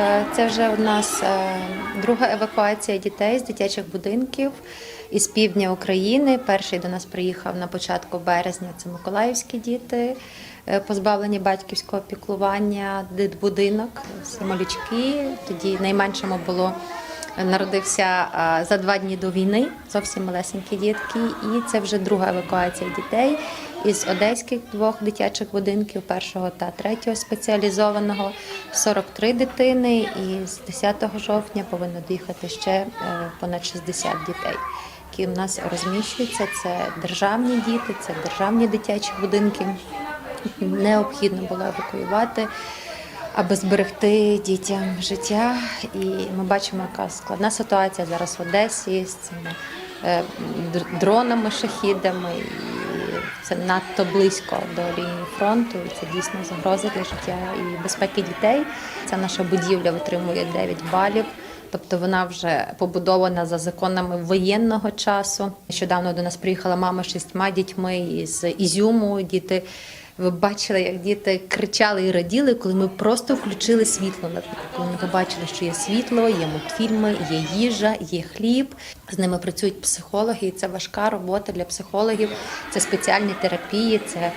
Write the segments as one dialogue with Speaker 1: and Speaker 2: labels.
Speaker 1: Е, Це вже у нас е, друга евакуація дітей з дитячих будинків із півдня України. Перший до нас приїхав на початку березня. Це миколаївські діти, е, позбавлені батьківського піклування, дитбудинок, самолючки. Тоді найменшому було народився за два дні до війни, зовсім малесенькі дітки. І це вже друга евакуація дітей із одеських двох дитячих будинків, першого та третього спеціалізованого, 43 дитини. І з 10 жовтня повинно доїхати ще е, понад 60 дітей. Які в нас розміщуються, це державні діти, це державні дитячі будинки. Необхідно було евакуювати аби зберегти дітям життя. І ми бачимо, яка складна ситуація зараз в Одесі з цими е, дронами, шахідами. Це надто близько до лінії фронту. І це дійсно загроза для життя і безпеки дітей. Ця наша будівля витримує 9 балів. Тобто вона вже побудована за законами воєнного часу. Нещодавно до нас приїхала мама з шістьма дітьми із Ізюму. Діти ви бачили, як діти кричали і раділи, коли ми просто включили світло. Коли ми побачили, що є світло, є мультфільми, є їжа, є хліб. З ними працюють психологи, і це важка робота для психологів. Це спеціальні терапії, це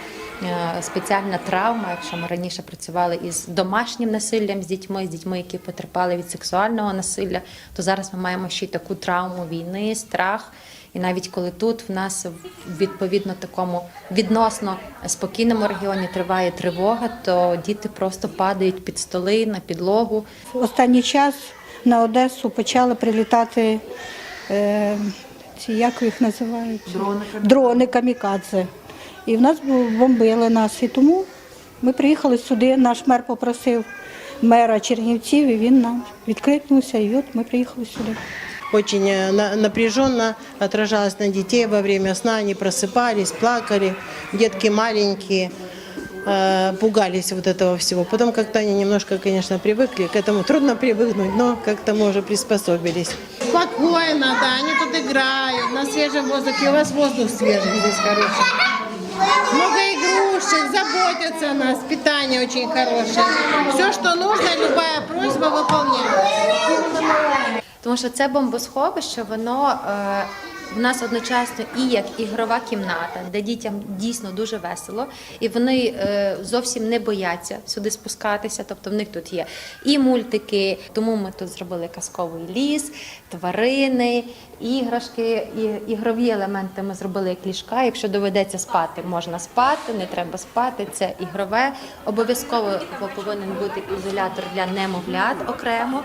Speaker 1: спеціальна травма. Якщо ми раніше працювали із домашнім насиллям з дітьми, з дітьми, які потерпали від сексуального насилля, то зараз ми маємо ще й таку травму війни, страх. І навіть коли тут в нас в відповідно такому відносно спокійному регіоні триває тривога, то діти просто падають під столи на підлогу.
Speaker 2: Останній час на Одесу почали прилітати е, ці, як їх називають? Дрони. Дрони камікадзе І в нас бу- бомбили нас. І тому ми приїхали сюди. Наш мер попросив мера Чернівців, і він нам відкликнувся. І от ми приїхали сюди.
Speaker 3: Очень э, на- напряженно отражалось на детей во время сна. Они просыпались, плакали. Детки маленькие, э, пугались вот этого всего. Потом как-то они немножко, конечно, привыкли. К этому трудно привыкнуть, но как-то мы уже приспособились. Спокойно, да, они тут играют на свежем воздухе. У вас воздух свежий здесь хороший. Много игрушек, заботятся о нас, питание очень хорошее. Все, что нужно, любая просьба выполняется.
Speaker 1: Тому що це бомбосховище, воно е, в нас одночасно і як ігрова кімната, де дітям дійсно дуже весело, і вони е, зовсім не бояться сюди спускатися. Тобто в них тут є і мультики, тому ми тут зробили казковий ліс, тварини, іграшки, і ігрові елементи ми зробили як ліжка. Якщо доведеться спати, можна спати, не треба спати. Це ігрове. Обов'язково повинен бути ізолятор для немовлят окремо.